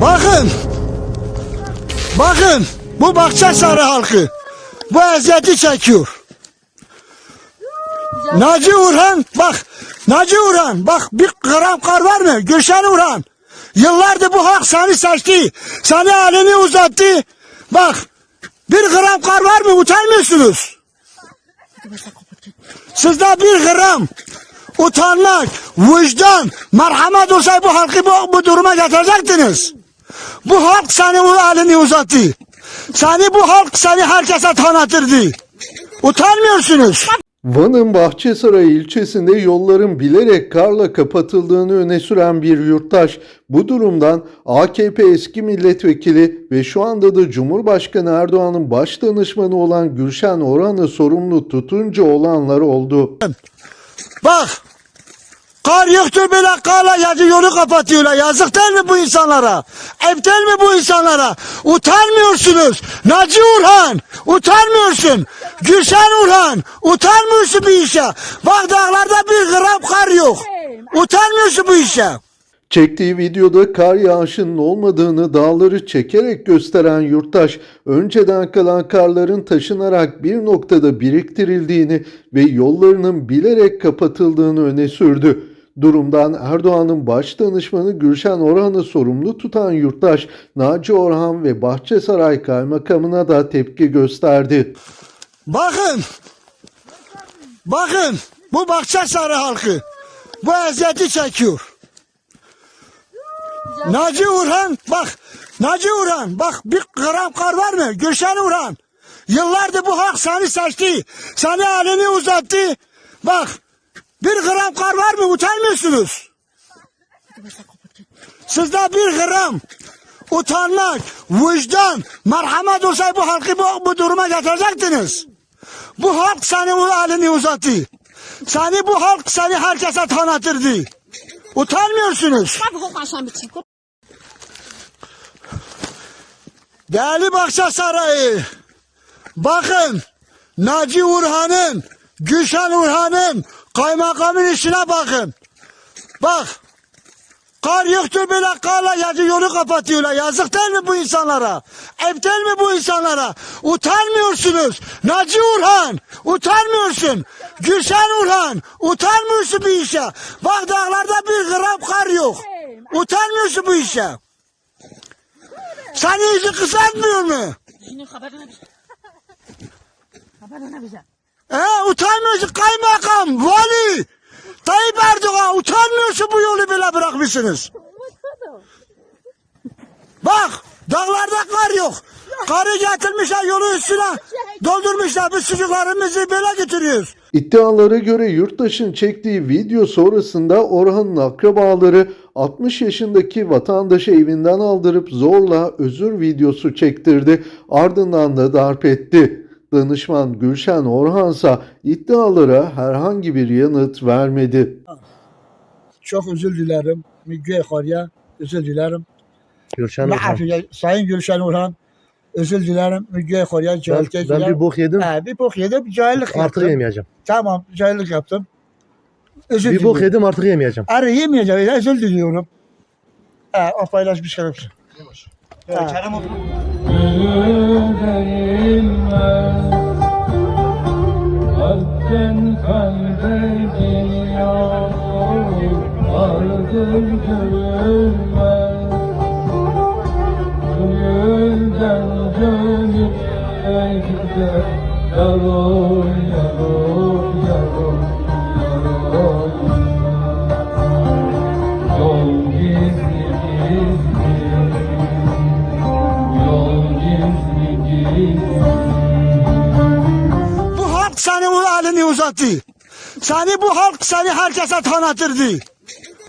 Bakın. Bakın. Bu Bahçesaray halkı. Bu eziyeti çekiyor. Naci Urhan bak. Naci Urhan bak bir gram kar var mı? Gülşen Urhan. Yıllardır bu halk seni seçti. Seni elini uzattı. Bak. Bir gram kar var mı? Utanmıyorsunuz. Sizde bir gram utanmak, vicdan, merhamet olsaydı bu halkı bu, bu duruma getirecektiniz. Bu halk seni o elini uzattı. Seni bu halk seni herkese tanıtırdı. Utanmıyorsunuz. Van'ın Bahçesaray ilçesinde yolların bilerek karla kapatıldığını öne süren bir yurttaş bu durumdan AKP eski milletvekili ve şu anda da Cumhurbaşkanı Erdoğan'ın baş danışmanı olan Gülşen Orhan'ı sorumlu tutunca olanlar oldu. Bak. Kar yoktur böyle karla yazı yolu kapatıyorlar. Yazık değil mi bu insanlara? Ev değil mi bu insanlara? Utanmıyorsunuz. Naci Urhan. Utanmıyorsun. Gülşen Urhan. Utanmıyorsun bu işe. Bak dağlarda bir gram kar yok. Utanmıyorsun bu işe. Çektiği videoda kar yağışının olmadığını dağları çekerek gösteren yurttaş, önceden kalan karların taşınarak bir noktada biriktirildiğini ve yollarının bilerek kapatıldığını öne sürdü. Durumdan Erdoğan'ın baş danışmanı Gülşen Orhan'ı sorumlu tutan yurttaş, Naci Orhan ve Bahçesaray Kaymakamına da tepki gösterdi. Bakın. Bakın. Bu Bahçesaray halkı. Bu eziyeti çekiyor. Naci Urhan bak. Naci Urhan bak bir gram kar var mı? Gülşen Urhan. Yıllardır bu halk seni seçti. Seni elini uzattı. Bak. Bir gram kar var mı? Utanmıyorsunuz. Sizde bir gram utanmak, vicdan, merhamet olsaydı bu halkı bu, bu duruma getirecektiniz. Bu halk seni o elini uzattı. Seni bu halk seni herkese tanıtırdı. Utanmıyorsunuz. Değerli Bahçesarayı. Bakın Naci Urhan'ın, Gülşen Urhan'ın kaymakamın işine bakın. Bak. Kar yoktur böyle karla yazı yolu kapatıyorlar. Yazık değil mi bu insanlara? Değil mi bu insanlara? Utanmıyorsunuz. Naci Urhan. Utanmıyorsun. Gülşen Urhan. Utanmıyorsun bu işe. Bak dağlarda bir gram kar yok. Utanmıyorsun bu işe. Seni yüzü kızartmıyor mu? Şimdi haberine bize. Haberine bize. He utanmıyorsun kaymakam, vali. Tayyip Erdoğan utanmıyorsun bu yolu böyle bırakmışsınız. Bak dağlarda kar yok. Karı getirmişler yolu üstüne doldurmuşlar. Biz çocuklarımızı böyle götürüyoruz. İddialara göre yurttaşın çektiği video sonrasında Orhan'ın akrabaları 60 yaşındaki vatandaşı evinden aldırıp zorla özür videosu çektirdi. Ardından da darp etti. Danışman Gülşen Orhansa iddialara herhangi bir yanıt vermedi. Çok özür dilerim. Müge Korya özür dilerim. Gülşen Orhan. Sayın Gülşen Orhan özür dilerim. Müge Korya Ben, ben bir bok yedim. He, bir bok yedim. Cahillik Artık yaptım. yemeyeceğim. Tamam cahillik yaptım. Özür Bir bok yedim artık yemeyeceğim. Arı yemeyeceğim. Özür diliyorum. He, o paylaşmış şerefsiz. Ha. Kalpten kalbe gidiyor Vardır görülmez Gönülden Yarol yarol yarol yarol uzattı. Seni bu halk seni herkese tanıtırdı.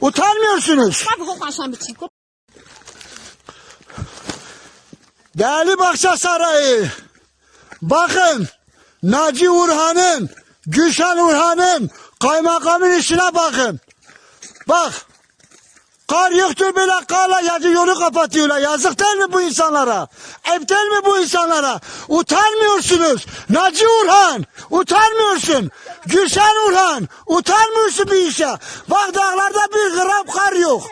Utanmıyorsunuz. Değerli Bahçesarayı. Bakın Naci Urhan'ın, Gülşen Urhan'ın kaymakamın işine bakın. Bak. Kar yoktur böyle karla yazı yolu kapatıyorlar. Yazık değil mi bu insanlara? Değil mi bu insanlara? Utanmıyorsunuz. Naci Urhan. Utanmıyorsun. Gülşen Urhan. Utanmıyorsun bir işe. Bak dağlarda bir gram kar yok.